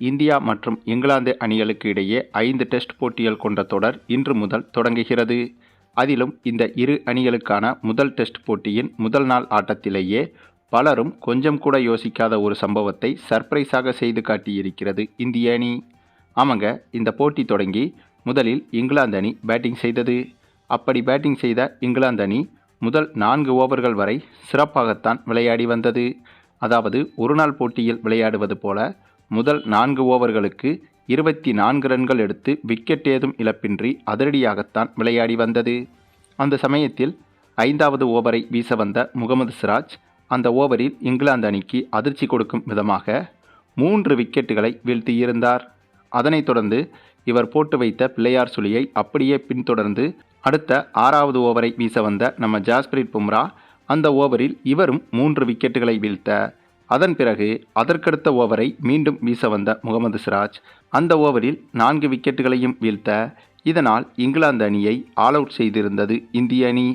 India மற்றும் இங்கிலாந்து அணிகளுக்கு இடையே ஐந்து டெஸ்ட் போட்டிகள் கொண்ட தொடர் இன்று முதல் தொடங்குகிறது. அதிலும் இந்த இரு அணிகளுக்கான முதல் டெஸ்ட் போட்டியின் முதல் நாள் ஆட்டத்திலேயே பலரும் கொஞ்சம் கூட யோசிக்காத ஒரு சம்பவத்தை சர்ப்ரைஸாக செய்து காட்டியிருக்கிறது இந்திய அணி. ஆமாங்க இந்த போட்டி தொடங்கி முதலில் இங்கிலாந்து அணி பேட்டிங் செய்தது. அப்படி பேட்டிங் செய்த இங்கிலாந்து அணி முதல் நான்கு ஓவர்கள் வரை சிறப்பாகத்தான் விளையாடி வந்தது. அதாவது ஒருநாள் போட்டியில் விளையாடுவது போல முதல் நான்கு ஓவர்களுக்கு இருபத்தி நான்கு ரன்கள் எடுத்து விக்கெட் ஏதும் இழப்பின்றி அதிரடியாகத்தான் விளையாடி வந்தது. அந்த சமயத்தில் ஐந்தாவது ஓவரை வீச வந்த முகமது சிராஜ் அந்த ஓவரில் இங்கிலாந்து அணிக்கு அதிர்ச்சி கொடுக்கும் விதமாக மூன்று விக்கெட்டுகளை வீழ்த்தியிருந்தார். அதனைத் தொடர்ந்து இவர் போட்டு வைத்த பிள்ளையார் சுழியை அப்படியே பின்தொடர்ந்து அடுத்த ஆறாவது ஓவரை வீச வந்த நம்ம ஜாஸ்பிரிட் பும்ரா அந்த ஓவரில் இவரும் மூன்று விக்கெட்டுகளை வீழ்த்த அதன் பிறகு அதற்கடுத்த ஓவரை மீண்டும் வீச வந்த முகமது சிராஜ் அந்த ஓவரில் நான்கு விக்கெட்டுகளையும் வீழ்த்த இதனால் இங்கிலாந்து அணியை ஆல் அவுட் செய்திருந்தது இந்திய அணி.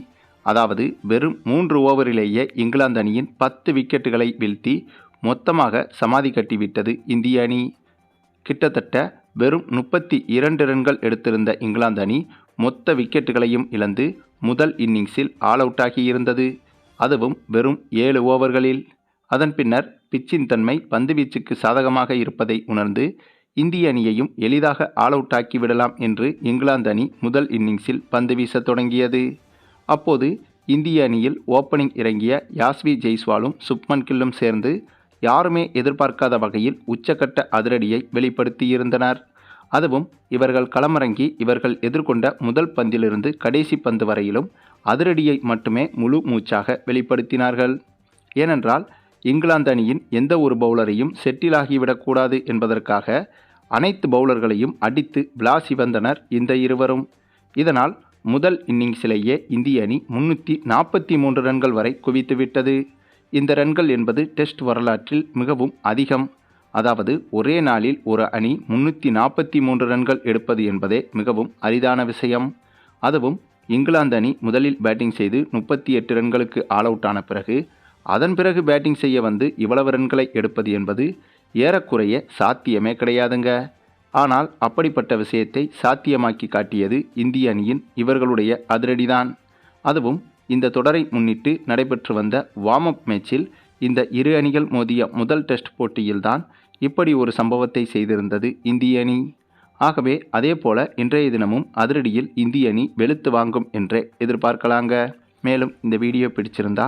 அதாவது வெறும் மூன்று ஓவரிலேயே இங்கிலாந்து அணியின் பத்து விக்கெட்டுகளை வீழ்த்தி மொத்தமாக சமாதி கட்டிவிட்டது இந்திய அணி. கிட்டத்தட்ட வெறும் முப்பத்தி இரண்டு ரன்கள் எடுத்திருந்த இங்கிலாந்து அணி மொத்த விக்கெட்டுகளையும் இழந்து முதல் இன்னிங்ஸில் ஆல் அவுட் ஆகியிருந்தது. அதுவும் வெறும் ஏழு ஓவர்களில். அதன் பின்னர் பிச்சின் தன்மை பந்துவீச்சுக்கு சாதகமாக இருப்பதை உணர்ந்து இந்திய அணியையும் எளிதாக ஆல் அவுட் ஆக்கிவிடலாம் என்று இங்கிலாந்து அணி முதல் இன்னிங்ஸில் பந்து வீச தொடங்கியது. அப்போது இந்திய அணியில் ஓப்பனிங் இறங்கிய யாஸ்வி ஜெய்ஸ்வாலும் சுப்மன் கில்லும் சேர்ந்து யாருமே எதிர்பார்க்காத வகையில் உச்சக்கட்ட அதிரடியை வெளிப்படுத்தியிருந்தனர். அதுவும் இவர்கள் களமிறங்கி இவர்கள் எதிர்கொண்ட முதல் பந்திலிருந்து கடைசி பந்து வரையிலும் அதிரடியை மட்டுமே முழு மூச்சாக வெளிப்படுத்தினார்கள். ஏனென்றால் இங்கிலாந்து அணியின் எந்த ஒரு பவுலரையும் செட்டிலாகிவிடக்கூடாது என்பதற்காக அனைத்து பவுலர்களையும் அடித்து விளாசி வந்தனர் இந்த இருவரும். இதனால் முதல் இன்னிங்ஸிலேயே இந்திய அணி முன்னூற்றி நாற்பத்தி மூன்று ரன்கள் வரை குவித்துவிட்டது இந்த ரன்கள் என்பது டெஸ்ட் வரலாற்றில் மிகவும் அதிகம். அதாவது ஒரே நாளில் ஒரு அணி முன்னூற்றி நாற்பத்தி மூன்று ரன்கள் எடுப்பது என்பதே மிகவும் அரிதான விஷயம். அதுவும் இங்கிலாந்து அணி முதலில் பேட்டிங் செய்து முப்பத்தி எட்டு ரன்களுக்கு ஆல் அவுட் ஆன பிறகு அதன் பிறகு பேட்டிங் செய்ய வந்து இவ்வளவு ரன்களை எடுப்பது என்பது ஏறக்குறைய சாத்தியமே கிடையாதுங்க. ஆனால் அப்படிப்பட்ட விஷயத்தை சாத்தியமாக்கி காட்டியது இந்திய அணியின் இவர்களுடைய அதிரடிதான். அதுவும் இந்த தொடரை முன்னிட்டு நடைபெற்று வந்த வார்ம் அப் மேட்சில் இந்த இரு அணிகள் மோதிய முதல் டெஸ்ட் போட்டியில்தான் இப்படி ஒரு சம்பவத்தை செய்திருந்தது இந்திய அணி. ஆகவே அதே போல இன்றைய தினமும் அதிரடியில் இந்திய அணி வெளுத்து வாங்கும் என்றே எதிர்பார்க்கலாங்க. மேலும் இந்த வீடியோ பிடிச்சிருந்தா